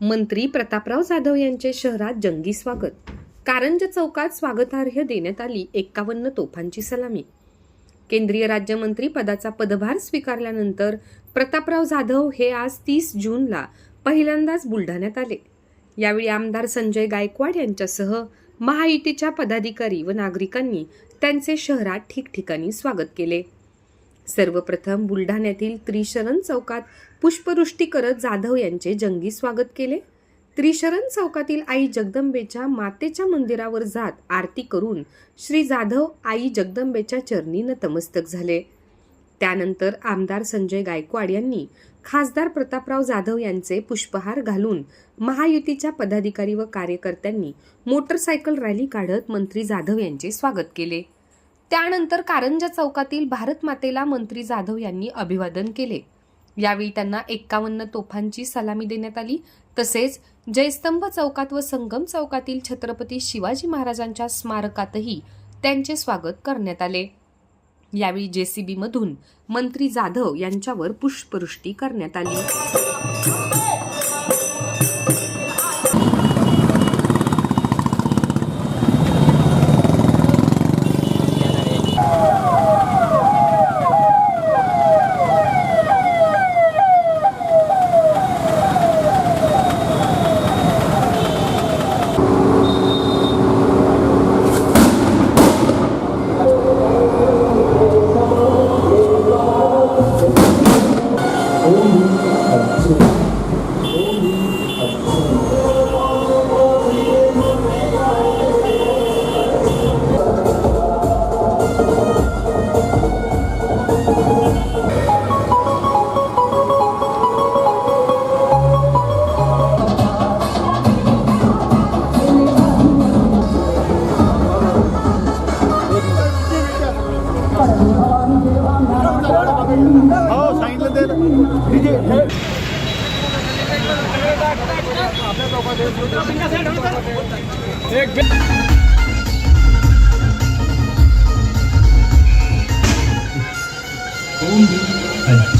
मंत्री प्रतापराव जाधव यांचे शहरात जंगी स्वागत. कारंज चौकात स्वागतार्ह देण्यात आली एक्कावन्न तोफांची सलामी. केंद्रीय राज्यमंत्री पदाचा पदभार स्वीकारल्यानंतर प्रतापराव जाधव हे आज तीस जूनला पहिल्यांदाच बुलढाण्यात आले. यावेळी आमदार संजय गायकवाड यांच्यासह महायुतीच्या पदाधिकारी व नागरिकांनी त्यांचे शहरात ठिकठिकाणी स्वागत केले. सर्वप्रथम बुलढाण्यातील त्रिशरण चौकात पुष्पवृष्टी करत जाधव यांचे जंगी स्वागत केले. त्रिशरण चौकातील आई जगदंबेच्या मातेच्या मंदिरावर जात आरती करून श्री जाधव आई जगदंबेच्या चरणी नतमस्तक झाले. त्यानंतर आमदार संजय गायकवाड यांनी खासदार प्रतापराव जाधव यांचे पुष्पहार घालून महायुतीच्या पदाधिकारी व कार्यकर्त्यांनी मोटरसायकल रॅली काढत मंत्री जाधव यांचे स्वागत केले. त्यानंतर कारंजा चौकातील भारत मातेला मंत्री जाधव यांनी अभिवादन केले. यावेळी त्यांना एक्कावन्न तोफांची सलामी देण्यात आली. तसेच जयस्तंभ चौकात व संगम चौकातील छत्रपती शिवाजी महाराजांच्या स्मारकातही त्यांचे स्वागत करण्यात आले. यावेळी जेसीबी मधून मंत्री जाधव यांच्यावर पुष्पवृष्टी करण्यात आली. एक Only a